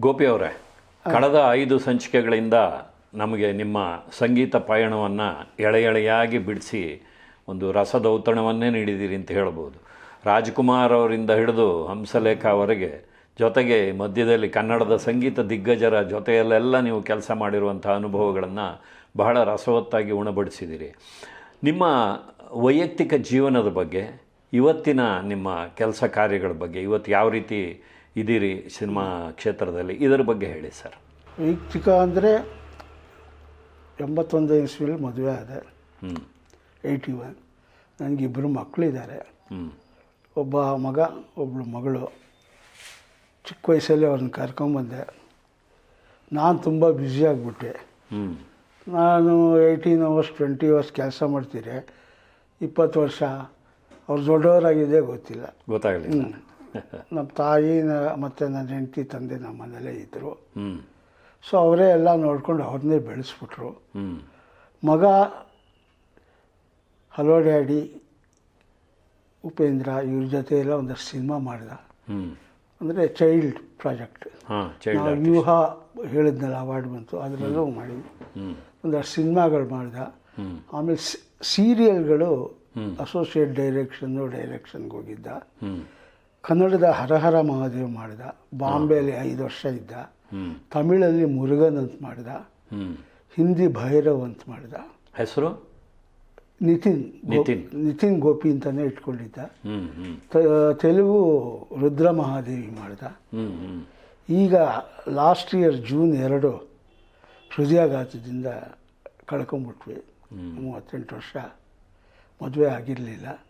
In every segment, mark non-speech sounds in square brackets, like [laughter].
ಗೋಪಿ ಅವರೇ ಕಳೆದ ಐದು ಸಂಚಿಕೆಗಳಿಂದ ನಮಗೆ ನಿಮ್ಮ ಸಂಗೀತ ಪಯಣವನ್ನು ಎಳೆ ಎಳೆಯಾಗಿ ಬಿಡಿಸಿ ಒಂದು ರಸದೌತಣವನ್ನೇ ನೀಡಿದ್ದೀರಿ ಅಂತ ಹೇಳ್ಬೋದು. ರಾಜ್ಕುಮಾರ್ ಅವರಿಂದ ಹಿಡಿದು ಹಂಸಲೇಖ ಅವರಿಗೆ ಜೊತೆಗೆ ಮಧ್ಯದಲ್ಲಿ ಕನ್ನಡದ ಸಂಗೀತ ದಿಗ್ಗಜರ ಜೊತೆಯಲ್ಲೆಲ್ಲ ನೀವು ಕೆಲಸ ಮಾಡಿರುವಂಥ ಅನುಭವಗಳನ್ನು ಬಹಳ ರಸವತ್ತಾಗಿ ಉಣಬಡಿಸಿದ್ದೀರಿ. ನಿಮ್ಮ ವೈಯಕ್ತಿಕ ಜೀವನದ ಬಗ್ಗೆ ಇವತ್ತಿನ ನಿಮ್ಮ ಕೆಲಸ ಕಾರ್ಯಗಳ ಬಗ್ಗೆ ಇವತ್ತು ಯಾವ ರೀತಿ ಇದ್ದೀರಿ ಸಿನಿಮಾ ಕ್ಷೇತ್ರದಲ್ಲಿ. ಇದರ ಬಗ್ಗೆ ಹೇಳಿ ಸರ್. ವೈಯಕ್ತಿಕ ಅಂದರೆ ಎಂಬತ್ತೊಂದು ಇಸ್ವಿಲಿ ಮದುವೆ ಆದ. ಹ್ಞೂ ಏಯ್ಟಿ ಒನ್. ನನಗಿಬ್ಬರು ಮಕ್ಕಳಿದ್ದಾರೆ ಒಬ್ಬ ಮಗ ಒಬ್ಬಳು ಮಗಳು. ಚಿಕ್ಕ ವಯಸ್ಸಲ್ಲಿ ಅವ್ರನ್ನ ಕರ್ಕೊಂಬಂದೆ ನಾನು ತುಂಬ ಬ್ಯುಸಿ ಆಗಿಬಿಟ್ಟೆ. ಹ್ಞೂ ನಾನು ಏಯ್ಟೀನ್ ಅವರ್ಸ್ ಟ್ವೆಂಟಿ ಅವರ್ಸ್ ಕೆಲಸ ಮಾಡ್ತೀರಿ ಇಪ್ಪತ್ತು ವರ್ಷ. ಅವ್ರು ದೊಡ್ಡವರಾಗಿದೆ ಗೊತ್ತಿಲ್ಲ. ಗೊತ್ತಾಗಲಿಲ್ಲ. ನಮ್ಮ ತಾಯಿ ಮತ್ತು ನನ್ನ ಹೆಂಡತಿ ತಂದೆ ನಮ್ಮ ಮನೇಲೇ ಇದ್ದರು ಸೊ ಅವರೇ ಎಲ್ಲ ನೋಡ್ಕೊಂಡು ಅವ್ರನ್ನೇ ಬೆಳೆಸ್ಬಿಟ್ರು. ಮಗ ಹಲೋ ಡ್ಯಾಡಿ ಉಪೇಂದ್ರ ಇವ್ರ ಜೊತೆ ಎಲ್ಲ ಒಂದಷ್ಟು ಸಿನಿಮಾ ಮಾಡಿದ. ಅಂದರೆ ಚೈಲ್ಡ್ ಪ್ರಾಜೆಕ್ಟ್ ವ್ಯೂಹ ಹೇಳಿದ್ನಲ್ಲ ಅವಾರ್ಡ್ ಬಂತು ಅದರಲ್ಲೂ ಮಾಡಿದ್ವಿ. ಒಂದಷ್ಟು ಸಿನಿಮಾಗಳು ಮಾಡಿದ. ಆಮೇಲೆ ಸೀರಿಯಲ್ಗಳು ಅಸೋಸಿಯೇಟ್ ಡೈರೆಕ್ಷನ್ನು ಡೈರೆಕ್ಷನ್ಗೆ ಹೋಗಿದ್ದ. ಕನ್ನಡದ ಹರಹರ ಮಹಾದೇವ್ ಮಾಡಿದ ಬಾಂಬೆಯಲ್ಲಿ ಐದು ವರ್ಷ ಇದ್ದ ತಮಿಳಲ್ಲಿ ಮುರುಗನ್ ಅಂತ ಮಾಡಿದ ಹಿಂದಿ ಭೈರವ್ ಅಂತ ಮಾಡಿದ. ಹೆಸರು? ನಿತಿನ್ ನಿತಿನ್. ನಿತಿನ್ ಗೋಪಿ ಅಂತಲೇ ಇಟ್ಕೊಂಡಿದ್ದ. ತೆಲುಗು ರುದ್ರ ಮಹಾದೇವಿ ಮಾಡಿದ. ಈಗ ಲಾಸ್ಟ್ ಇಯರ್ ಜೂನ್ ಎರಡು ಹೃದಯಾಘಾತದಿಂದ ಕಳ್ಕೊಂಬಿಟ್ವಿ. ಮೂವತ್ತೆಂಟು ವರ್ಷ. ಮದುವೆ ಆಗಿರಲಿಲ್ಲ.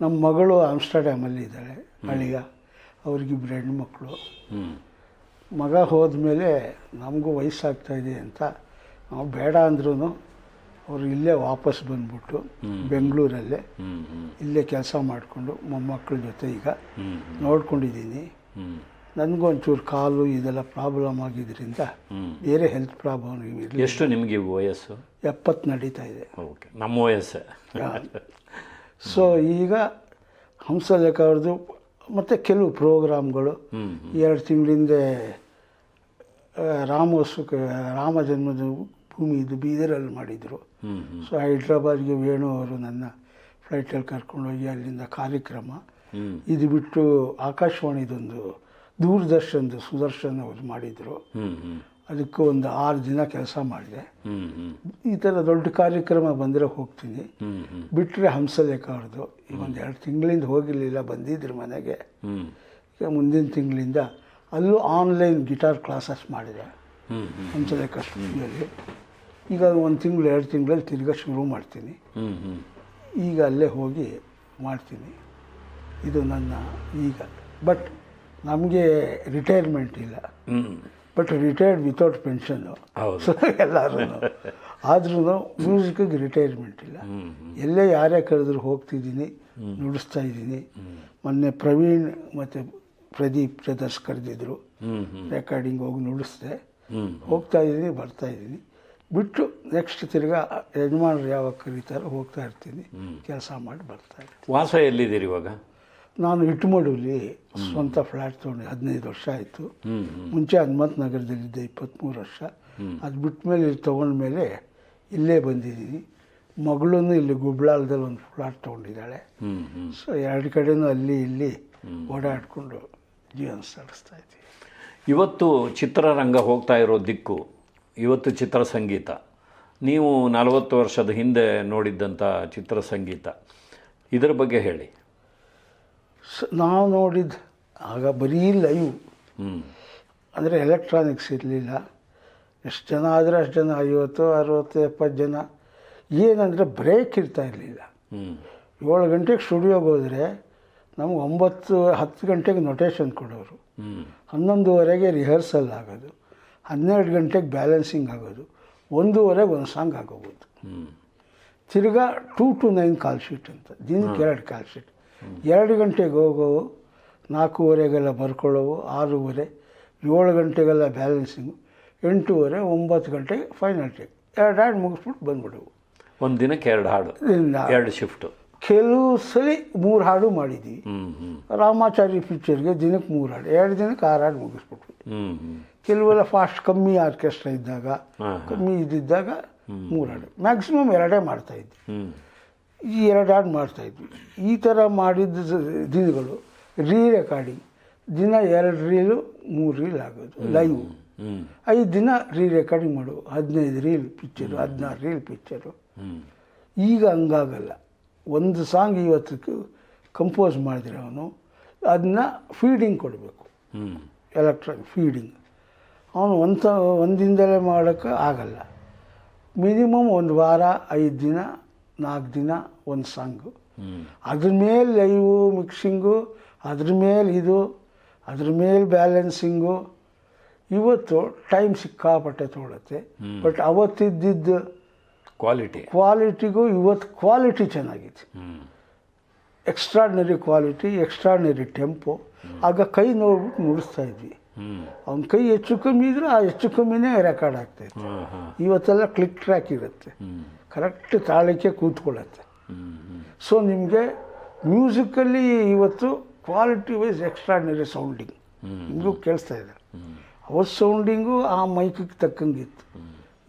ನಮ್ಮ ಮಗಳು ಆಮ್ಸ್ಟರ್ಡ್ಯಾಮಲ್ಲಿ ಇದ್ದಾಳೆ ಅಳಿಗ. ಅವ್ರಿಗಿಬ್ರು ಹೆಣ್ಮಕ್ಳು ಮಕ್ಕಳು. ಮಗ ಹೋದ್ಮೇಲೆ ನಮಗೂ ವಯಸ್ಸಾಗ್ತಾ ಇದೆ ಅಂತ ನಾವು ಬೇಡ ಅಂದ್ರೂ ಅವರು ಇಲ್ಲೇ ವಾಪಸ್ ಬಂದ್ಬಿಟ್ಟು ಬೆಂಗಳೂರಲ್ಲೇ ಇಲ್ಲೇ ಕೆಲಸ ಮಾಡಿಕೊಂಡು ಮೊಮ್ಮಕ್ಕಳ ಜೊತೆ ಈಗ ನೋಡ್ಕೊಂಡಿದ್ದೀನಿ. ನನಗೊಂಚೂರು ಕಾಲು ಇದೆಲ್ಲ ಪ್ರಾಬ್ಲಮ್ ಆಗಿದ್ದರಿಂದ ಬೇರೆ ಹೆಲ್ತ್ ಪ್ರಾಬ್ಲಮ್ ಇರಲಿ ಎಷ್ಟು ನಿಮಗೆ ವಯಸ್ಸು? ಎಪ್ಪತ್ತು ನಡೀತಾ ಇದೆ. ಓಕೆ ನಮ್ಮ ವಯಸ್ಸೇ. ಸೊ ಈಗ ಹಂಸಲೇಖ ಅವ್ರದ್ದು ಮತ್ತು ಕೆಲವು ಪ್ರೋಗ್ರಾಮ್ಗಳು. ಎರಡು ತಿಂಗಳಿಂದೆ ರಾಮೋತ್ಸವಕ್ಕೆ ರಾಮ ಜನ್ಮದ ಭೂಮಿ ಇದು ಬೀದರಲ್ಲಿ ಮಾಡಿದರು. ಸೊ ಹೈದ್ರಾಬಾದ್ಗೆ ವೇಣು ಅವರು ನನ್ನ ಫ್ಲೈಟಲ್ಲಿ ಕರ್ಕೊಂಡೋಗಿ ಅಲ್ಲಿಂದ ಕಾರ್ಯಕ್ರಮ. ಇದು ಬಿಟ್ಟು ಆಕಾಶವಾಣಿದೊಂದು ದೂರದರ್ಶನದ ಸುದರ್ಶನ್ ಅವರು ಮಾಡಿದರು. ಅದಕ್ಕೆ ಒಂದು ಆರು ದಿನ ಕೆಲಸ ಮಾಡಿದೆ. ಈ ಥರ ದೊಡ್ಡ ಕಾರ್ಯಕ್ರಮ ಬಂದರೆ ಹೋಗ್ತೀನಿ. ಬಿಟ್ಟರೆ ಹಂಸಲೇಖ ಅವ್ರದ್ದು ಈಗ ಒಂದು ಎರಡು ತಿಂಗಳಿಂದ ಹೋಗಿರಲಿಲ್ಲ ಬಂದಿದ್ರು ಮನೆಗೆ. ಈಗ ಮುಂದಿನ ತಿಂಗಳಿಂದ ಅಲ್ಲೂ ಆನ್ಲೈನ್ ಗಿಟಾರ್ ಕ್ಲಾಸಸ್ ಮಾಡಿದೆ. ಹಂಸಲೇಖ ಸ್ಟುಡಿಯೋಲಿ ಈಗ ಒಂದು ತಿಂಗಳು ಎರಡು ತಿಂಗಳಲ್ಲಿ ತಿರ್ಗಾ ಶುರು ಮಾಡ್ತೀನಿ. ಈಗ ಅಲ್ಲೇ ಹೋಗಿ ಮಾಡ್ತೀನಿ. ಇದು ನನ್ನ ಈಗ. ಬಟ್ ನಮಗೆ ರಿಟೈರ್ಮೆಂಟ್ ಇಲ್ಲ. But retired without pension so ಎಲ್ಲರೂ ಆದ್ರೂ ಮ್ಯೂಸಿಕ್ಗೆ ರಿಟೈರ್ಮೆಂಟ್ ಇಲ್ಲ. ಎಲ್ಲೇ ಯಾರೇ ಕರೆದ್ರು ಹೋಗ್ತಿದ್ದೀನಿ ನುಡಿಸ್ತಾ ಇದ್ದೀನಿ. ಮೊನ್ನೆ ಪ್ರವೀಣ್ ಮತ್ತು ಪ್ರದೀಪ್ ಬ್ರದರ್ಸ್ ಕರೆದಿದ್ರು. ರೆಕಾರ್ಡಿಂಗ್ ಹೋಗಿ ನುಡಿಸ್ದೆ. ಹೋಗ್ತಾ ಇದ್ದೀನಿ ಬರ್ತಾ ಇದ್ದೀನಿ. ಬಿಟ್ಟು ನೆಕ್ಸ್ಟ್ ತಿರ್ಗಾ ಯಜಮಾನರು ಯಾವಾಗ ಕರೀತಾರೋ ಹೋಗ್ತಾ ಇರ್ತೀನಿ. ಕೆಲಸ ಮಾಡಿ ಬರ್ತಾ ಇರ್ತೀನಿ. ವಾಸ ಎಲ್ಲಿದ್ದೀರಿ ಇವಾಗ? ನಾನು ಇಟ್ಮಡುಲಿ ಸ್ವಂತ ಫ್ಲ್ಯಾಟ್ ತೊಗೊಂಡು ಹದಿನೈದು ವರ್ಷ ಆಯಿತು. ಮುಂಚೆ ಹನುಮಂತ ನಗರದಲ್ಲಿದ್ದೆ ಇಪ್ಪತ್ತ್ಮೂರು ವರ್ಷ. ಅದು ಬಿಟ್ಟ ಮೇಲೆ ಇಲ್ಲಿ ತೊಗೊಂಡ್ಮೇಲೆ ಇಲ್ಲೇ ಬಂದಿದ್ದೀನಿ. ಮಗಳೂ ಇಲ್ಲಿ ಗುಬ್ಳಾಲದಲ್ಲಿ ಒಂದು ಫ್ಲಾಟ್ ತೊಗೊಂಡಿದ್ದಾಳೆ. ಸೊ ಎರಡು ಕಡೆನೂ ಅಲ್ಲಿ ಇಲ್ಲಿ ಓಡಾಡಿಕೊಂಡು ಜೀವನ ಸಾಗಿಸ್ತಾ ಇದ್ದೀವಿ. ಇವತ್ತು ಚಿತ್ರರಂಗ ಹೋಗ್ತಾ ಇರೋ ದಿಕ್ಕು ಇವತ್ತು ಚಿತ್ರ ಸಂಗೀತ. ನೀವು ನಲವತ್ತು ವರ್ಷದ ಹಿಂದೆ ನೋಡಿದ್ದಂಥ ಚಿತ್ರ ಸಂಗೀತ. ಇದರ ಬಗ್ಗೆ ಹೇಳಿ. ಸ ನಾವು ನೋಡಿದ ಆಗ ಬರೀ ಲೈವ್. ಅಂದರೆ ಎಲೆಕ್ಟ್ರಾನಿಕ್ಸ್ ಇರಲಿಲ್ಲ. ಎಷ್ಟು ಜನ ಆದರೆ ಅಷ್ಟು ಜನ ಐವತ್ತು ಅರುವತ್ತು ಎಪ್ಪತ್ತು ಜನ. ಏನಂದರೆ ಬ್ರೇಕ್ ಇರ್ತಾ ಇರಲಿಲ್ಲ. ಏಳು ಗಂಟೆಗೆ ಸ್ಟುಡಿಯೋಗೆ ಹೋದರೆ ನಮ್ಗೆ ಒಂಬತ್ತು ಹತ್ತು ಗಂಟೆಗೆ ನೊಟೇಷನ್ ಕೊಡೋರು. ಹನ್ನೊಂದುವರೆಗೆ ರಿಹರ್ಸಲ್ ಆಗೋದು. ಹನ್ನೆರಡು ಗಂಟೆಗೆ ಬ್ಯಾಲೆನ್ಸಿಂಗ್ ಆಗೋದು. ಒಂದೂವರೆಗೆ ಒಂದು ಸಾಂಗ್ ಆಗೋಬೋದು ತಿರ್ಗಾ two to nine call sheet ಅಂತ ದಿನಕ್ಕೆ ಎರಡು ಕಾಲ್ ಶೀಟ್ ಎರಡು ಗಂಟೆಗೆ ಹೋಗೋವು ನಾಲ್ಕೂವರೆಗೆಲ್ಲ ಬರ್ಕೊಳ್ಳೋವು ಆರೂವರೆ ಏಳು ಗಂಟೆಗೆಲ್ಲ ಬ್ಯಾಲೆನ್ಸಿಂಗು ಎಂಟೂವರೆ ಒಂಬತ್ತು ಗಂಟೆಗೆ ಫೈನಲ್ ಟೇಕ್ ಎರಡು ಹಾಡು ಮುಗಿಸ್ಬಿಟ್ಟು ಬಂದ್ಬಿಡೋವು. ಒಂದು ದಿನಕ್ಕೆ ಎರಡು ಹಾಡು ಎರಡು ಶಿಫ್ಟು ಕೆಲವು ಸಲ ಮೂರು ಹಾಡು ಮಾಡಿದ್ದೀವಿ ರಾಮಾಚಾರಿ ಪಿಕ್ಚರ್ಗೆ ದಿನಕ್ಕೆ ಮೂರು ಹಾಡು ಎರಡು ದಿನಕ್ಕೆ ಆರು ಹಾಡು ಮುಗಿಸ್ಬಿಟ್ವಿ. ಕೆಲವೆಲ್ಲ ಫಾಸ್ಟ್ ಕಮ್ಮಿ ಆರ್ಕೆಸ್ಟ್ರಾ ಇದ್ದಾಗ ಕಮ್ಮಿ ಇದ್ದಿದ್ದಾಗ ಮೂರು ಹಾಡು. ಮ್ಯಾಕ್ಸಿಮಮ್ ಎರಡೇ ಮಾಡ್ತಾಯಿದ್ವಿ ಈ ಎರಡು ಹಾಡು ಮಾಡ್ತಾಯಿದ್ವಿ ಈ ಥರ ಮಾಡಿದ ದಿನಗಳು ರೀ ರೆಕಾರ್ಡಿಂಗ್. ದಿನ ಎರಡು ರೀಲು ಮೂರು ರೀಲ್ ಆಗೋದು ಲೈವ್. ಐದು ದಿನ ರೀ ರೆಕಾರ್ಡಿಂಗ್ ಮಾಡು. ಹದಿನೈದು ರೀಲ್ ಪಿಕ್ಚರು ಹದಿನಾರು ರೀಲ್ ಪಿಕ್ಚರು ಈಗ ಹಂಗಾಗಲ್ಲ. ಒಂದು ಸಾಂಗ್ ಇವತ್ತು ಕಂಪೋಸ್ ಮಾಡಿದ್ರೆ ಅವನು ಅದನ್ನ ಫೀಡಿಂಗ್ ಕೊಡಬೇಕು. Electronic feeding. ಅವನು ಒಂದು ಒಂದಿಂದಲೇ ಮಾಡೋಕ್ಕೆ ಆಗಲ್ಲ. ಮಿನಿಮಮ್ ಒಂದು ವಾರ ಐದು ದಿನ ನಾಲ್ಕು ದಿನ ಒಂದು ಸಾಂಗು. ಅದ್ರ ಮೇಲೆ ಲೈವು ಮಿಕ್ಸಿಂಗು ಅದ್ರ ಮೇಲೆ ಇದು ಅದ್ರ ಮೇಲೆ ಬ್ಯಾಲೆನ್ಸಿಂಗು ಇವತ್ತು ಟೈಮ್ ಸಿಕ್ಕಾಪಟ್ಟೆ ತೊಗೊಳತ್ತೆ. But ಅವತ್ತಿದ್ದಿದ್ದು quality. ಕ್ವಾಲಿಟಿಗೂ ಇವತ್ತು ಕ್ವಾಲಿಟಿ ಚೆನ್ನಾಗಿದೆ ಹ್ಞೂ ಎಕ್ಸ್ಟ್ರಾಡ್ನರಿ ಕ್ವಾಲಿಟಿ ಎಕ್ಸ್ಟ್ರಾಡ್ನರಿ ಟೆಂಪೋ. ಆಗ ಕೈ ನೋಡ್ಬಿಟ್ಟು ನುಡಿಸ್ತಾ ಇದ್ವಿ. ಅವನ ಕೈ ಹೆಚ್ಚು ಕಮ್ಮಿ ಇದ್ರೆ ಆ ಹೆಚ್ಚು ಕಮ್ಮಿನೇ ರೆಕಾರ್ಡ್ ಆಗ್ತಾಯಿತ್ತು ಇವತ್ತೆಲ್ಲ ಕ್ಲಿಕ್ ಟ್ರ್ಯಾಕ್ ಇರುತ್ತೆ. ಕರೆಕ್ಟ್ ತಾಳಕ್ಕೆ ಕೂತ್ಕೊಳ್ಳುತ್ತೆ. ಸೊ ನಿಮಗೆ ಮ್ಯೂಸಿಕಲ್ಲಿ ಇವತ್ತು ಕ್ವಾಲಿಟಿ ವೈಸ್ ಎಕ್ಸ್ಟ್ರಾಡ್ನರಿ ಸೌಂಡಿಂಗ್ ಹಿಂಗೂ ಕೇಳಿಸ್ತಾ ಇದೆ. ಅವ್ರ ಸೌಂಡಿಂಗು ಆ ಮೈಕಿಗೆ ತಕ್ಕಂಗಿತ್ತು.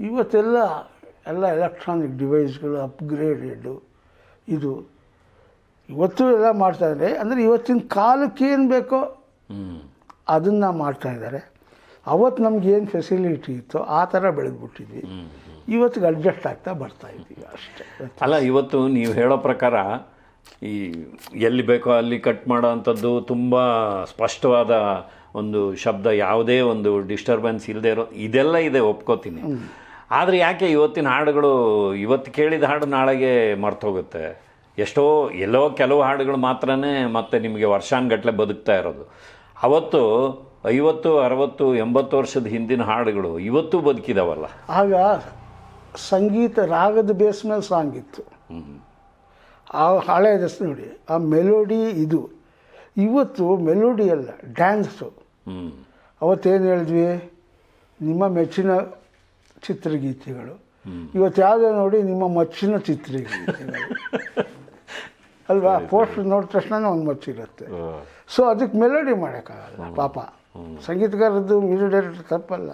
ಇವತ್ತೆಲ್ಲ ಎಲ್ಲ ಎಲೆಕ್ಟ್ರಾನಿಕ್ ಡಿವೈಸ್ಗಳು ಅಪ್ಗ್ರೇಡೆಡು ಇದು ಇವತ್ತು ಎಲ್ಲ ಮಾಡ್ತಾ ಇದ್ದಾರೆ. ಅಂದರೆ ಇವತ್ತಿನ ಕಾಲಕ್ಕೆ ಏನು ಬೇಕೋ ಅದನ್ನು ಮಾಡ್ತಾ ಇದ್ದಾರೆ. ಅವತ್ತು ನಮ್ಗೆ ಏನು ಫೆಸಿಲಿಟಿ ಇತ್ತು ಆ ಥರ ಬೆಳೆದ್ಬಿಟ್ಟಿದ್ವಿ. ಇವತ್ತಿಗೆ ಅಡ್ಜಸ್ಟ್ ಆಗ್ತಾ ಬರ್ತಾ ಇದ್ದೀವಿ ಅಷ್ಟೇ. ಅಲ್ಲ ಇವತ್ತು ನೀವು ಹೇಳೋ ಪ್ರಕಾರ ಈ ಎಲ್ಲಿ ಬೇಕೋ ಅಲ್ಲಿ ಕಟ್ ಮಾಡೋ ಅಂಥದ್ದು ತುಂಬ ಸ್ಪಷ್ಟವಾದ ಒಂದು ಶಬ್ದ ಯಾವುದೇ ಒಂದು ಡಿಸ್ಟರ್ಬೆನ್ಸ್ ಇಲ್ಲದೆ ಇರೋ ಇದೆಲ್ಲ ಇದೆ ಒಪ್ಕೋತೀನಿ. ಆದರೆ ಯಾಕೆ ಇವತ್ತಿನ ಹಾಡುಗಳು ಇವತ್ತು ಕೇಳಿದ ಹಾಡು ನಾಳೆಗೆ ಮರ್ತೋಗುತ್ತೆ? ಎಷ್ಟೋ ಎಲ್ಲೋ ಕೆಲವು ಹಾಡುಗಳು ಮಾತ್ರನೇ ಮತ್ತೆ ನಿಮಗೆ ವರ್ಷಾನ್ಗಟ್ಲೆ ಬದುಕ್ತಾ ಇರೋದು. ಅವತ್ತು ಐವತ್ತು ಅರವತ್ತು ಎಂಬತ್ತು ವರ್ಷದ ಹಿಂದಿನ ಹಾಡುಗಳು ಇವತ್ತು ಬದುಕಿದಾವಲ್ಲ? ಆಗ ಸಂಗೀತ ರಾಗದ ಬೇಸ್ ಮೇಲೆ ಸಾಂಗ್ ಇತ್ತು. ಆ ಹಳೆಯ ನೋಡಿ ಆ ಮೆಲೋಡಿ ಇದು. ಇವತ್ತು ಮೆಲೋಡಿ ಅಲ್ಲ ಡ್ಯಾನ್ಸು ಅವತ್ತೇನು ಹೇಳಿದ್ವಿ? ನಿಮ್ಮ ಮೆಚ್ಚಿನ ಚಿತ್ರಗೀತೆಗಳು. ಇವತ್ತು ಯಾವುದೇ ನೋಡಿ ನಿಮ್ಮ ಮಚ್ಚಿನ ಚಿತ್ರಗೀತೆಗಳು. ಅಲ್ವಾ? ಪೋಸ್ಟ್ ನೋಡಿದ ತಕ್ಷಣ ಒಂದು ಮಚ್ಚಿರುತ್ತೆ. ಸೊ ಅದಕ್ಕೆ ಮೆಲೋಡಿ ಮಾಡೋಕ್ಕಾಗಲ್ಲ ಪಾಪ. ಸಂಗೀತಗಾರದ್ದು ಮ್ಯೂಸಿಕ್ ಡೈರೆಕ್ಟರ್ ತಪ್ಪಲ್ಲ.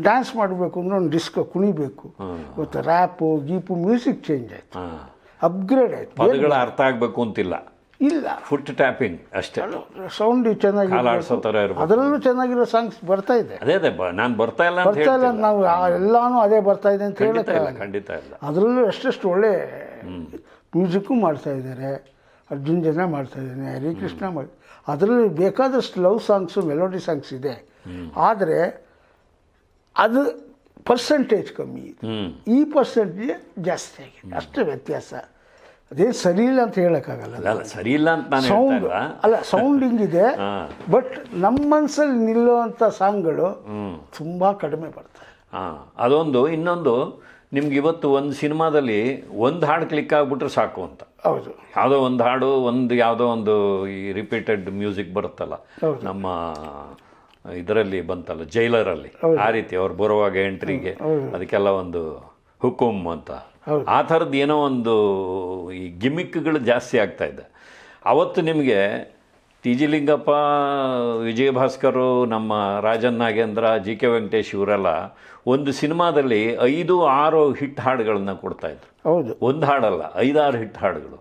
ಡ್ಯಾನ್ಸ್ ಮಾಡಬೇಕು ಅಂದ್ರೆ ಒಂದು ಡಿಸ್ಕೋ ಕುಣಿಬೇಕು. ಇವತ್ತು ರ್ಯಾಪು ಗೀಪು ಮ್ಯೂಸಿಕ್ ಚೇಂಜ್ ಆಯ್ತು. ಅಪ್ಗ್ರೇಡ್ ಆಯ್ತು. ಪದಗಳು ಅರ್ಥ ಆಗಬೇಕು ಅಂತಿಲ್ಲ. ಇಲ್ಲ. ಫುಟ್ ಟ್ಯಾಪಿಂಗ್ ಅಷ್ಟೇ. ಸೌಂಡ್ ಚೆನ್ನಾಗಿ ಅದರಲ್ಲೂ ಚೆನ್ನಾಗಿರೋ ಸಾಂಗ್ಸ್ ಬರ್ತಾ ಇದೆ. ಅದೇ ಅದೇ ನಾನು ಬರ್ತಾ ಇಲ್ಲ ಬರ್ತಾ ಇಲ್ಲ ನಾವು ಎಲ್ಲಾನು ಅದೇ ಬರ್ತಾ ಇದೆ ಅಂತ ಇಲ್ಲ ಹೇಳಕ್ಕೆ ಖಂಡಿತ ಇಲ್ಲ. ಅದರಲ್ಲೂ ಎಷ್ಟೆಷ್ಟು ಒಳ್ಳೆ ಮ್ಯೂಸಿಕ್ಕು ಮಾಡ್ತಾ ಇದ್ದಾರೆ. ಅರ್ಜುನ್ ಜನ ಮಾಡ್ತಾ ಇದ್ದಾನೆ ಹರಿಕೃಷ್ಣ ಮಾಡಿ ಅದರಲ್ಲಿ ಬೇಕಾದಷ್ಟು ಲವ್ ಸಾಂಗ್ಸು ಮೆಲೋಡಿ ಸಾಂಗ್ಸ್ ಇದೆ. ಆದರೆ ಅದು ಪರ್ಸೆಂಟೇಜ್ ಕಮ್ಮಿ ಇದೆ. ಈ ಪರ್ಸೆಂಟೇಜ್ ಜಾಸ್ತಿ ಆಗಿದೆ. ಅಷ್ಟೇ ವ್ಯತ್ಯಾಸ. ಅದೇ ಸರಿ ಇಲ್ಲ ಅಂತ ಹೇಳೋಕ್ಕಾಗಲ್ಲ. ಸರಿ ಇಲ್ಲ ಅಂತ ಸೌಂಡ್ ಅಲ್ಲ ಸೌಂಡಿಂಗ್ ಇದೆ ಬಟ್ [laughs] ನಮ್ಮ ಮನಸ್ಸಲ್ಲಿ ನಿಲ್ಲುವಂಥ ಸಾಂಗ್ಗಳು ತುಂಬ ಕಡಿಮೆ ಬರ್ತವೆ. ಹಾಂ ಅದೊಂದು. ಇನ್ನೊಂದು ನಿಮ್ಗೆ ಇವತ್ತು ಒಂದು ಸಿನಿಮಾದಲ್ಲಿ ಒಂದು ಹಾಡು ಕ್ಲಿಕ್ ಆಗಿಬಿಟ್ರೆ ಸಾಕು ಅಂತ. ಹೌದು. ಯಾವುದೋ ಒಂದು ಹಾಡು ಒಂದು ಯಾವುದೋ ಒಂದು ಈ ರಿಪೀಟೆಡ್ ಮ್ಯೂಸಿಕ್ ಬರುತ್ತಲ್ಲ. ನಮ್ಮ ಇದರಲ್ಲಿ ಬಂತಲ್ಲ ಜೈಲರಲ್ಲಿ. ಆ ರೀತಿ ಅವ್ರು ಬರುವಾಗ ಎಂಟ್ರಿಗೆ ಅದಕ್ಕೆಲ್ಲ ಒಂದು ಹುಕುಮ್ ಅಂತ. ಆ ಥರದ್ದು ಏನೋ ಒಂದು ಈ ಗಿಮಿಕ್ಗಳು ಜಾಸ್ತಿ ಆಗ್ತಾ ಇದೆ. ಅವತ್ತು ನಿಮಗೆ ಟಿ ಜಿ ಲಿಂಗಪ್ಪ ವಿಜಯ ಭಾಸ್ಕರು ನಮ್ಮ ರಾಜನ್ ನಾಗೇಂದ್ರ ಜಿ ಕೆ ವೆಂಕಟೇಶ್ ಇವರೆಲ್ಲ ಒಂದು ಸಿನಿಮಾದಲ್ಲಿ ಐದು ಆರು ಹಿಟ್ ಹಾಡುಗಳನ್ನ ಕೊಡ್ತಾಯಿದ್ರು ಹೌದು. ಒಂದು ಹಾಡಲ್ಲ ಐದಾರು ಹಿಟ್ ಹಾಡುಗಳು.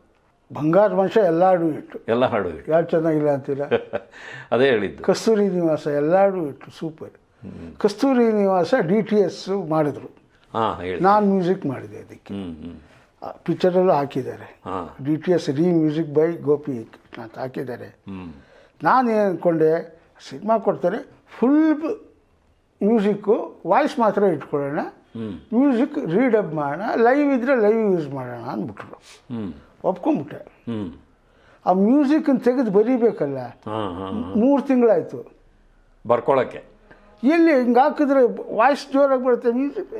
ಬಂಗಾರ ಮನುಷ್ಯ ಎಲ್ಲಾಡು ಇಟ್ಟು ಎಲ್ಲ ಹಾಡು ಇಟ್ಟು ಯಾರು ಚೆನ್ನಾಗಿಲ್ಲ ಅಂತೀರ? [laughs] ಅದೇ ಹೇಳಿದ್ದು. ಕಸ್ತೂರಿ ನಿವಾಸ ಎಲ್ಲಾಡು ಇಟ್ಟು ಸೂಪರ್. ಕಸ್ತೂರಿ ನಿವಾಸ ಡಿ ಟಿ ಎಸ್ ಮಾಡಿದ್ರು. ಹಾಂ ಹೇಳಿ. ನಾನು ಮ್ಯೂಸಿಕ್ ಮಾಡಿದೆ ಅದಕ್ಕೆ. ಪಿಕ್ಚರಲ್ಲೂ ಹಾಕಿದ್ದಾರೆ. D T S re music by Gopi ಅಂತ ಹಾಕಿದ್ದಾರೆ. ನಾನು ಏನು ಅಂದ್ಕೊಂಡೆ ಸಿನಿಮಾ ಕೊಡ್ತಾರೆ ಫುಲ್ ಮ್ಯೂಸಿಕ್ಕು ವಾಯ್ಸ್ ಮಾತ್ರ ಇಟ್ಕೊಳ್ಳೋಣ. ಮ್ಯೂಸಿಕ್ ರೀಡಪ್ ಮಾಡೋಣ ಲೈವ್ ಇದ್ದರೆ ಲೈವ್ ಯೂಸ್ ಮಾಡೋಣ ಅಂದ್ಬಿಟ್ರು. ಒಪ್ಕೊಂಬಿಟ್ಟೆ ಆ ಮ್ಯೂಸಿಕ್ಕನ್ನು ತೆಗೆದು ಬರೀಬೇಕಲ್ಲ? ಮೂರು ತಿಂಗಳಾಯಿತು. ಬರ್ಕೊಳಕ್ಕೆ. ಎಲ್ಲಿ ಹಿಂಗೆ ಹಾಕಿದ್ರೆ ವಾಯ್ಸ್ ಜೋರಾಗಿ ಬರುತ್ತೆ ಮ್ಯೂಸಿಕ್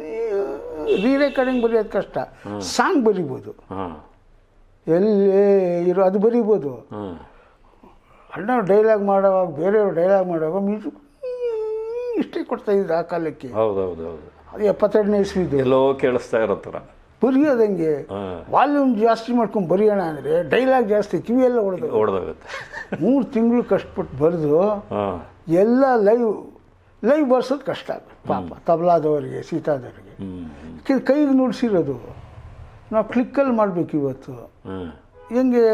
ರೀ ರೆಕಾರ್ಡಿಂಗ್ ಬರೆಯೋದು ಕಷ್ಟ. ಸಾಂಗ್ ಬರಿಬೋದು. ಎಲ್ಲೇ ಇರೋ ಅದು ಬರೀಬೋದು. ಅಣ್ಣ ಡೈಲಾಗ್ ಮಾಡೋವಾಗ ಬೇರೆಯವ್ರು ಡೈಲಾಗ್ ಮಾಡೋವಾಗ ಮ್ಯೂಸಿಕ್ ಇಷ್ಟೇ ಕೊಡ್ತಾ ಇದ್ದ ಆ ಕಾಲಕ್ಕೆ. ಹೌದು ಹೌದು ಹೌದು ಅದು ಎಪ್ಪತ್ತೆರಡನೇ ಇಸ್ವಿದು ಎಲ್ಲೋ ಕೇಳಿಸ್ತಾ ಇರೋ ಥರ. ಬರೆಯೋದು ವಾಲ್ಯೂಮ್ ಜಾಸ್ತಿ ಮಾಡ್ಕೊಂಡು ಬರೆಯೋಣ ಅಂದರೆ ಡೈಲಾಗ್ ಜಾಸ್ತಿ ಕಿವಿಯೆಲ್ಲ ಹೊಡೆದು ಹೊಡೆದೋಗುತ್ತೆ ಮೂರು ತಿಂಗಳು ಕಷ್ಟಪಟ್ಟು ಬರೆದು ಎಲ್ಲ ಲೈವ್ ಲೈವ್ ಬರ್ಸೋದು ಕಷ್ಟ ಪಾಪ ತಬಲಾದವರಿಗೆ ಸೀತಾದವರಿಗೆ. ಕೈಗೆ ನುಡಿಸಿರೋದು. ನಾವು ಕ್ಲಿಕ್ಕಲ್ಲಿ ಮಾಡಬೇಕು ಇವತ್ತು. ಹೆಂಗೆ?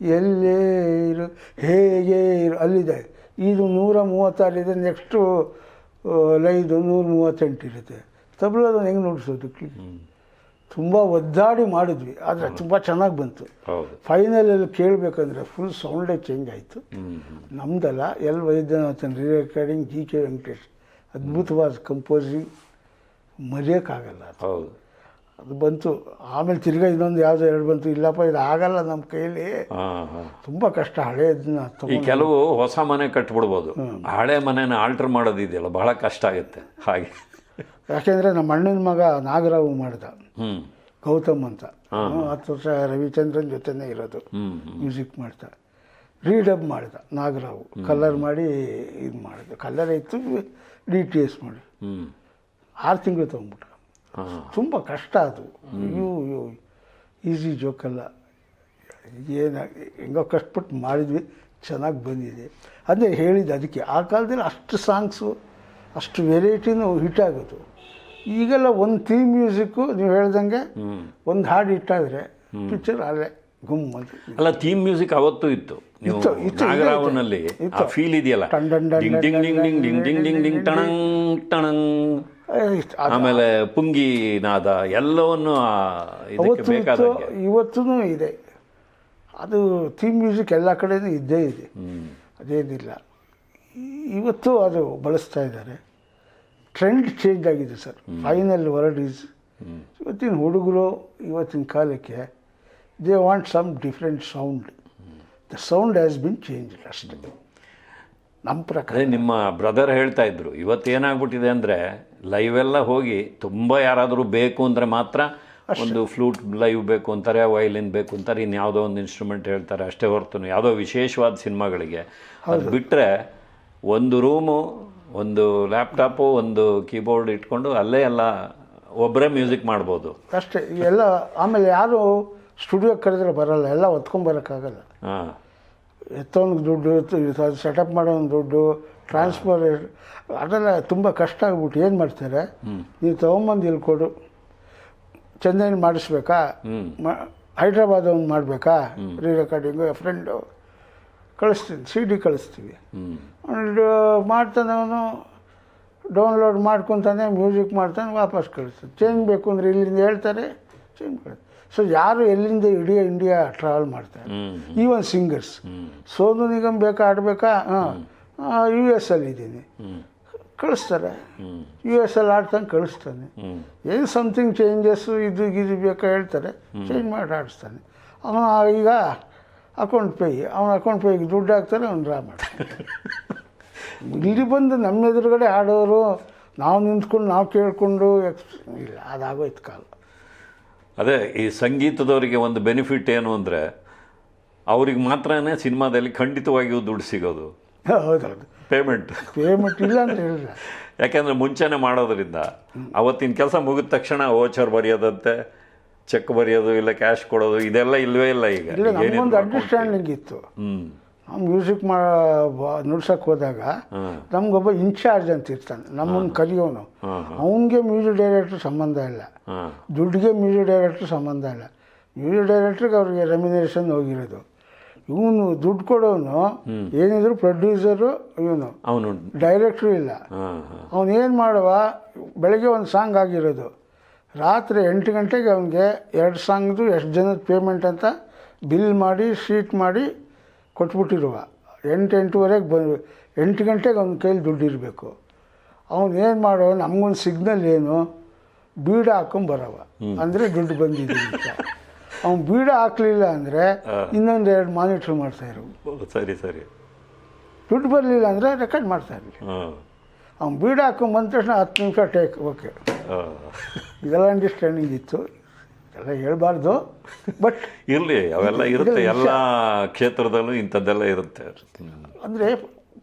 ಎಲ್ಲೇ ಇರು ಹೇಗೆ ಇರು ಅಲ್ಲಿದೆ. ಇದು ನೂರ ಮೂವತ್ತಾರಿದೆ ನೆಕ್ಸ್ಟು ಲೈದು ನೂರ ಮೂವತ್ತೆಂಟು ಇರುತ್ತೆ ಹೆಂಗೆ ನೋಡಿಸೋದು ಕ್ಲಿಕ್? ತುಂಬ ಒದ್ದಾಡಿ ಮಾಡಿದ್ವಿ ಆದರೆ ತುಂಬ ಚೆನ್ನಾಗಿ ಬಂತು. ಫೈನಲಲ್ಲಿ ಕೇಳಬೇಕಂದ್ರೆ ಫುಲ್ ಸೌಂಡೇ ಚೇಂಜ್ ಆಯಿತು. ನಮ್ಮದಲ್ಲ ನಮ್ದಲ್ಲ L Vaidyanathan re recording G K Venkatesh ಅದ್ಭುತವಾದ ಕಂಪೋಸಿಂಗ್ ಮರೆಯೋಕ್ಕಾಗಲ್ಲ ಹೌದು. ಅದು ಬಂತು. ಆಮೇಲೆ ತಿರ್ಗಾ ಇನ್ನೊಂದು ಯಾವುದೋ ಎರಡು ಬಂತು. ಇಲ್ಲಪ್ಪ ಇದು ಆಗಲ್ಲ ನಮ್ಮ ಕೈಯಲ್ಲಿ ತುಂಬ ಕಷ್ಟ. ಹಳೆಯದನ್ನ ಈ ಕೆಲವು ಹೊಸ ಮನೆ ಕಟ್ಬಿಡ್ಬೋದು. ಹಳೆ ಮನೆನ ಆಲ್ಟರ್ ಮಾಡೋದಿದೆಯಲ್ಲ ಬಹಳ ಕಷ್ಟ ಆಗುತ್ತೆ. ಹಾಗೆ. ಯಾಕೆಂದರೆ ನಮ್ಮ ಅಣ್ಣನ ಮಗ ನಾಗರಾವು ಮಾಡ್ದ. ಗೌತಮ್ ಅಂತ. ಹತ್ತು ವರ್ಷ ರವಿಚಂದ್ರನ್ ಜೊತೆನೇ ಇರೋದು. ಮ್ಯೂಸಿಕ್ ಮಾಡ್ತಾ ರೀಡಬ್ ಮಾಡಿದ ನಾಗರಾವು. ಕಲರ್ ಮಾಡಿ ಇದು ಮಾಡಿದ. ಕಲರ್ ಇತ್ತು ಡಿ ಟಿ ಎಸ್ ಮಾಡಿ. ಆರು ತಿಂಗಳು ತೊಗೊಂಡ್ಬಿಟ್ಟ ಹಾಂ ತುಂಬ ಕಷ್ಟ ಅದು. ಅಯ್ಯೋ ಅಯ್ಯೋ. ಈಸಿ ಜೋಕಲ್ಲ. ಏನು ಹೆಂಗೋ ಕಷ್ಟಪಟ್ಟು ಮಾಡಿದ್ವಿ. ಚೆನ್ನಾಗಿ ಬಂದಿದೆ. ಅದೇ ಹೇಳಿದ್ದು ಅದಕ್ಕೆ ಆ ಕಾಲದಲ್ಲಿ ಅಷ್ಟು ಸಾಂಗ್ಸು ಅಷ್ಟು ವೆರೈಟಿನೂ ಹಿಟ್ ಆಗೋದು. ಈಗೆಲ್ಲ ಒಂದು ಥೀಮ್ ಮ್ಯೂಸಿಕ್ಕು ನೀವು ಹೇಳ್ದಂಗೆ ಒಂದು ಹಾಡು ಇಟ್ಟಾದರೆ ಪಿಕ್ಚರ್ ಅಲ್ಲೇ ಗುಮ್ ಅಂತ. ಅಲ್ಲ ಥೀಮ್ ಮ್ಯೂಸಿಕ್ ಅವತ್ತು ಇತ್ತು. ನಾಗರಾವನಲ್ಲಿ ಫೀಲ್ ಇದೆಯಲ್ಲ? ಟನ್ ಟನ್ ಟನ್ ಡಿಂಗ್ ಡಿಂಗ್ ಡಿಂಗ್ ಡಿಂಗ್ ಡಿಂಗ್ ಡಿಂಗ್ ಡಿಂಗ್ ಡಿಂಗ್ ಟಣಂಗ್ ಟಣಂಗ್. ಆಮೇಲೆ ಪುಂಗಿ ನಾದ ಎಲ್ಲವನ್ನು ಅವತ್ತು ಬೇಕಾದಂಗೆ. ಇವತ್ತೂ ಇದೆ. ಅದು ಥೀಮ್ ಮ್ಯೂಸಿಕ್ ಎಲ್ಲ ಕಡೆನೂ ಇದ್ದೇ ಇದೆ. ಅದೇನಿಲ್ಲ. ಇವತ್ತು ಅದು ಬಳಸ್ತಾ ಇದ್ದಾರೆ. ಟ್ರೆಂಡ್ ಚೇಂಜ್ ಆಗಿದೆ ಸರ್. ಫೈನಲ್ ವರ್ಡ್ ಈಸ್ ಇವತ್ತಿನ ಹುಡುಗರು ಇವತ್ತಿನ ಕಾಲಕ್ಕೆ they want some different sound the sound has been change ಅಷ್ಟೇ. ನಮ್ಮ ಪ್ರಕಾರ. ನಿಮ್ಮ ಬ್ರದರ್ ಹೇಳ್ತಾ ಇದ್ರು ಇವತ್ತು ಏನಾಗ್ಬಿಟ್ಟಿದೆ ಅಂದರೆ ಲೈವ್ ಎಲ್ಲ ಹೋಗಿ ತುಂಬ ಯಾರಾದರೂ ಬೇಕು ಅಂದರೆ ಮಾತ್ರ ಒಂದು ಫ್ಲೂಟ್ ಲೈವ್ ಬೇಕು ಅಂತಾರೆ ವಯಲಿನ್ ಬೇಕು ಅಂತಾರೆ ಇನ್ನು ಯಾವುದೋ ಒಂದು ಇನ್ಸ್ಟ್ರೂಮೆಂಟ್ ಹೇಳ್ತಾರೆ ಅಷ್ಟೇ ಹೊರತು ಯಾವುದೋ ವಿಶೇಷವಾದ ಸಿನಿಮಾಗಳಿಗೆ. ಅದು ಬಿಟ್ಟರೆ ಒಂದು ರೂಮು ಒಂದು ಲ್ಯಾಪ್ಟಾಪು ಒಂದು ಕೀಬೋರ್ಡ್ ಇಟ್ಕೊಂಡು ಅಲ್ಲೇ ಎಲ್ಲ ಒಬ್ಬರೇ ಮ್ಯೂಸಿಕ್ ಮಾಡ್ಬೋದು. ಅಷ್ಟೇ. ಎಲ್ಲ ಆಮೇಲೆ ಯಾರು ಸ್ಟುಡಿಯೋ ಕರೆದ್ರೆ ಬರಲ್ಲ ಎಲ್ಲ ಹೊತ್ಕೊಂಬರೋಕ್ಕಾಗಲ್ಲ ಹಾಂ. ಎತ್ತೋನ್ಗೆ ದುಡ್ಡು ಸೆಟಪ್ ಮಾಡೋನ್ ದುಡ್ಡು ಟ್ರಾನ್ಸ್ಫರ್ ಅದೆಲ್ಲ ತುಂಬ ಕಷ್ಟ ಆಗ್ಬಿಟ್ಟು ಏನು ಮಾಡ್ತಾರೆ? ನೀವು ತೊಗೊಂಬಂದು ಇಲ್ಲಿ ಕೊಡು. ಚೆನ್ನೈಲಿ ಮಾಡಿಸ್ಬೇಕಾ? ಹೈದ್ರಾಬಾದ್ ಒಂದು ಮಾಡಬೇಕಾ? ರೀ ರೆಕಾರ್ಡಿಂಗು ಫ್ರೆಂಡು ಕಳಿಸ್ತೀನಿ ಸಿ ಡಿ ಕಳಿಸ್ತೀವಿ. ಮಾಡ್ತಾನವನು ಅವ್ನು ಮಾಡ್ತಾನೆ ಅವನು. ಡೌನ್ಲೋಡ್ ಮಾಡ್ಕೊತಾನೆ ಮ್ಯೂಸಿಕ್ ಮಾಡ್ತಾನೆ ವಾಪಸ್ ಕಳಿಸ್ತಾನೆ. ಚೇಂಜ್ ಬೇಕು ಅಂದರೆ ಇಲ್ಲಿಂದ ಹೇಳ್ತಾರೆ ಚೇಂಜ್ ಕಳಿಸ್ತಾರೆ ಸೊ ಯಾರು ಎಲ್ಲಿಂದ ಇಡೀ ಇಂಡಿಯಾ ಟ್ರಾವೆಲ್ ಮಾಡ್ತಾರೆ. ಈವನ್ ಸಿಂಗರ್ಸ್ ಸೋನು ನಿಗಮ್ ಬೇಕಾ ಆಡಬೇಕಾ ಹಾಂ. ಯು ಎಸ್ ಅಲ್ಲಿ ಇದ್ದೀನಿ ಹ್ಞೂ ಕಳಿಸ್ತಾರೆ. ಯು ಎಸ್ ಅಲ್ಲಿ ಆಡ್ತಾನೆ ಕಳಿಸ್ತಾನೆ. ಏನು ಸಮಥಿಂಗ್ ಚೇಂಜಸ್ಸು ಇದು ಇದು ಬೇಕಾ ಹೇಳ್ತಾರೆ. ಚೇಂಜ್ ಮಾಡಿ ಆಡಿಸ್ತಾನೆ ಅವನು ಈಗ ಅಕೌಂಟ್ ಪೇ ಅವನ ಅಕೌಂಟ್ ಪೇಗೆ ದುಡ್ಡು ಹಾಕ್ತಾರೆ ಅವ್ನು ಡ್ರಾ ಮಾಡ್ತಾನೆ. [laughs] ಇಲ್ಲಿ ಬಂದು ನಮ್ಮ ಎದುರುಗಡೆ ಆಡೋರು ನಾವು ನಿಂತ್ಕೊಂಡು ನಾವು ಕೇಳಿಕೊಂಡು ಎಕ್ಸ್ ಇಲ್ಲ ಅದಾಗೋಯ್ತು ಕಾಲ. ಅದೇ ಈ ಸಂಗೀತದವರಿಗೆ ಒಂದು ಬೆನಿಫಿಟ್ ಏನು ಅಂದರೆ ಅವ್ರಿಗೆ ಮಾತ್ರನೇ ಸಿನಿಮಾದಲ್ಲಿ ಖಂಡಿತವಾಗಿಯೂ ದುಡ್ಡು ಸಿಗೋದು. ಹೌದೌದು. ಪೇಮೆಂಟ್ ಪೇಮೆಂಟ್ ಇಲ್ಲ ಅಂತ ಹೇಳಿದ್ರೆ ಯಾಕೆಂದ್ರೆ ಮುಂಚೆನೇ ಮಾಡೋದ್ರಿಂದ ಅವತ್ತಿನ ಕೆಲಸ ಮುಗಿದ ತಕ್ಷಣ ಓಚರ್ ಬರೆಯೋದಂತೆ ಚೆಕ್ ಬರೆಯೋದು ಇಲ್ಲ ಕ್ಯಾಶ್ ಕೊಡೋದು ಇದೆಲ್ಲ ಇಲ್ಲವೇ ಇಲ್ಲ ಈಗ. ಒಂದು ಅಂಡರ್ಸ್ಟ್ಯಾಂಡಿಂಗ್ ಇತ್ತು. ಮ್ಯೂಸಿಕ್ ಮಾ ನುಡ್ಸಕ್ಕೆ ಹೋದಾಗ ನಮ್ಗೊಬ್ಬ ಇನ್ಚಾರ್ಜ್ ಅಂತ ಇರ್ತಾನೆ ನಮ್ಮನ್ನು ಕಲಿಯೋನು. ಅವನಿಗೆ ಮ್ಯೂಸಿಕ್ ಡೈರೆಕ್ಟ್ರ್ ಸಂಬಂಧ ಇಲ್ಲ. ದುಡ್ಡಿಗೆ ಮ್ಯೂಸಿಕ್ ಡೈರೆಕ್ಟ್ರ್ ಸಂಬಂಧ ಇಲ್ಲ. ಮ್ಯೂಸಿಕ್ ಡೈರೆಕ್ಟ್ರಿಗೆ ಅವ್ರಿಗೆ ರೆಮಿನೇಷನ್ ಹೋಗಿರೋದು. ಇವನು ದುಡ್ಡು ಕೊಡೋನು ಏನಿದ್ರು ಪ್ರೊಡ್ಯೂಸರು ಇವನು. ಅವನು. ಡೈರೆಕ್ಟ್ರು ಇಲ್ಲ. ಅವನು ಏನು ಮಾಡುವ ಬೆಳಗ್ಗೆ ಒಂದು ಸಾಂಗ್ ಆಗಿರೋದು. ರಾತ್ರಿ ಎಂಟು ಗಂಟೆಗೆ ಅವನಿಗೆ ಎರಡು ಸಾಂಗ್ದು ಎಷ್ಟು ಜನದ ಪೇಮೆಂಟ್ ಅಂತ ಬಿಲ್ ಮಾಡಿ ಶೀಟ್ ಮಾಡಿ ಕೊಟ್ಬಿಟ್ಟಿರುವ. ಎಂಟು ಎಂಟೂವರೆಗೆ ಬಂದು ಎಂಟು ಗಂಟೆಗೆ ಅವನ ಕೈಲಿ ದುಡ್ಡು ಇರಬೇಕು. ಅವನು ಏನು ಮಾಡೋ ನಮಗೊಂದು ಸಿಗ್ನಲ್ ಏನು ಬೀಡ ಹಾಕೊಂಬರವ ಅಂದರೆ ದುಡ್ಡು ಬಂದಿದೆ ಅಂತ. ಅವ್ನು ಬೀಡ ಹಾಕ್ಲಿಲ್ಲ ಅಂದರೆ ಇನ್ನೊಂದು ಎರಡು ಮಾನಿಟ್ರ್ ಮಾಡ್ತಾಯಿರು ಸರಿ ಸರಿ. ದುಡ್ಡು ಬರಲಿಲ್ಲ ಅಂದರೆ ರೆಕಾರ್ಡ್ ಮಾಡ್ತಾ ಇರಲಿ. ಅವ್ನು ಬೀಡ ಹಾಕೊಂಡ್ ಬಂದ ತಕ್ಷಣ ಹತ್ತು ನಿಮಿಷ ಟೇಕ್ ಓಕೆ ಇದೆಲ್ಲ ಅಂಡರ್ಸ್ಟ್ಯಾಂಡಿಂಗ್ ಇತ್ತು. ಎಲ್ಲ ಹೇಳಬಾರ್ದು. ಬಟ್ ಇರಲಿ ಅವೆಲ್ಲ ಇರುತ್ತೆ. ಎಲ್ಲ ಕ್ಷೇತ್ರದಲ್ಲೂ ಇಂಥದ್ದೆಲ್ಲ ಇರುತ್ತೆ. ಅಂದರೆ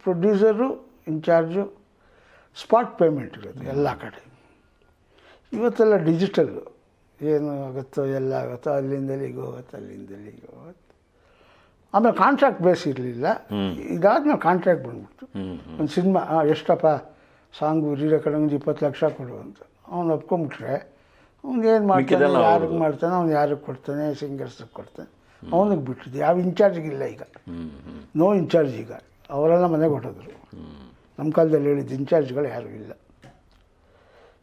ಪ್ರೊಡ್ಯೂಸರು ಇನ್ಚಾರ್ಜು ಸ್ಪಾಟ್ ಪೇಮೆಂಟ್ ಇರೋದು ಎಲ್ಲ ಕಡೆ. ಇವತ್ತೆಲ್ಲ ಡಿಜಿಟಲ್ಲು ಏನು ಆಗುತ್ತೋ ಎಲ್ಲ ಆಗುತ್ತೋ ಅಲ್ಲಿಂದಲೇ ಇಲ್ಲಿಗೆ ಹೋಗುತ್ತೆ ಅಲ್ಲಿಂದಲೇ ಇಲ್ಲಿಗೆ ಹೋಗುತ್ತೆ ಆಮೇಲೆ ಕಾಂಟ್ರಾಕ್ಟ್ ಬೇಸ್ ಇರಲಿಲ್ಲ. ಇದಾದ್ಮೇಲೆ ಕಾಂಟ್ರಾಕ್ಟ್ ಬಂದ್ಬಿಡ್ತು. ಒಂದು ಸಿನಿಮಾ ಎಷ್ಟಪ್ಪ ಸಾಂಗು ಜೀರೋ ಕಡೆ ಒಂದು ಇಪ್ಪತ್ತು ಲಕ್ಷ ಕೊಡು ಅಂತ. ಅವ್ನು ಒಪ್ಕೊಂಬಿಟ್ರೆ ಅವ್ನು ಏನು ಮಾಡ್ತಾನೆ ಯಾರಿಗೆ ಮಾಡ್ತಾನೆ ಅವ್ನು ಯಾರಿಗೆ ಕೊಡ್ತಾನೆ ಸಿಂಗರ್ಸಿಗೆ ಕೊಡ್ತಾನೆ. ಅವನಿಗೆ ಬಿಟ್ಟಿದ್ದು ಯಾವ ಇನ್ಚಾರ್ಜಿಗಿಲ್ಲ ಈಗ. ನೋ ಇನ್ಚಾರ್ಜ್ ಈಗ. ಅವರೆಲ್ಲ ಮನೆಗೆ ಹೊಟ್ಟೋದ್ರು ನಮ್ಮ ಕಾಲದಲ್ಲಿ ಹೇಳಿದ್ದು ಇನ್ಚಾರ್ಜ್ಗಳು ಯಾರೂ ಇಲ್ಲ.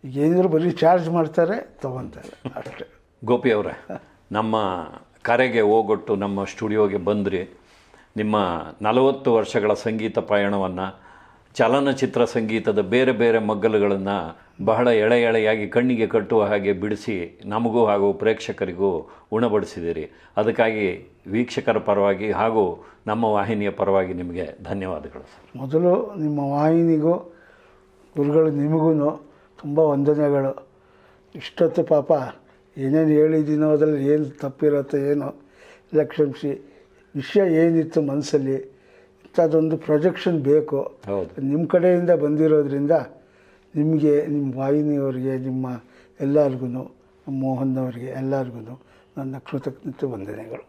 ಏನಿದ್ರು ಬರೀ ಚಾರ್ಜ್ ಮಾಡ್ತಾರೆ ತೊಗೊತಾರೆ. ಅಷ್ಟೇ. ಗೋಪಿ ಅವರೇ ನಮ್ಮ ಕರೆಗೆ ಹೋಗೊಟ್ಟು ನಮ್ಮ ಸ್ಟುಡಿಯೋಗೆ ಬಂದ್ರಿ ನಿಮ್ಮ ನಲವತ್ತು ವರ್ಷಗಳ ಸಂಗೀತ ಪಯಣವನ್ನು ಚಲನಚಿತ್ರ ಸಂಗೀತದ ಬೇರೆ ಬೇರೆ ಮಗ್ಗಲುಗಳನ್ನು ಬಹಳ ಎಳೆ ಎಳೆಯಾಗಿ ಕಣ್ಣಿಗೆ ಕಟ್ಟುವ ಹಾಗೆ ಬಿಡಿಸಿ ನಮಗೂ ಹಾಗೂ ಪ್ರೇಕ್ಷಕರಿಗೂ ಉಣಬಡಿಸಿದಿರಿ. ಅದಕ್ಕಾಗಿ ವೀಕ್ಷಕರ ಪರವಾಗಿ ಹಾಗೂ ನಮ್ಮ ವಾಹಿನಿಯ ಪರವಾಗಿ ನಿಮಗೆ ಧನ್ಯವಾದಗಳು ಸರ್. ಮೊದಲು ನಿಮ್ಮ ವಾಹಿನಿಗೂ ಗುರುಗಳು ನಿಮಗೂ ತುಂಬ ವಂದನೆಗಳು. ಇಷ್ಟೊತ್ತು ಪಾಪ ಏನೇನು ಹೇಳಿದ್ದೀನೋ ಅದರಲ್ಲಿ ಏನು ತಪ್ಪಿರುತ್ತೋ ಏನೋ ಇಲ್ಲ ಕ್ಷಮಿಸಿ ವಿಷಯ ಏನಿತ್ತು ಮನಸ್ಸಲ್ಲಿ ಇಂಥದ್ದೊಂದು ಪ್ರೊಜೆಕ್ಷನ್ ಬೇಕು. ನಿಮ್ಮ ಕಡೆಯಿಂದ ಬಂದಿರೋದ್ರಿಂದ ನಿಮಗೆ ನಿಮ್ಮ ವಾಹಿನಿಯವರಿಗೆ ನಿಮ್ಮ ಎಲ್ಲರಿಗೂ ಮೋಹನ್ ಅವರಿಗೆ ಎಲ್ಲರಿಗೂ ನನ್ನ ಕೃತಜ್ಞತೆ ವಂದನೆಗಳು.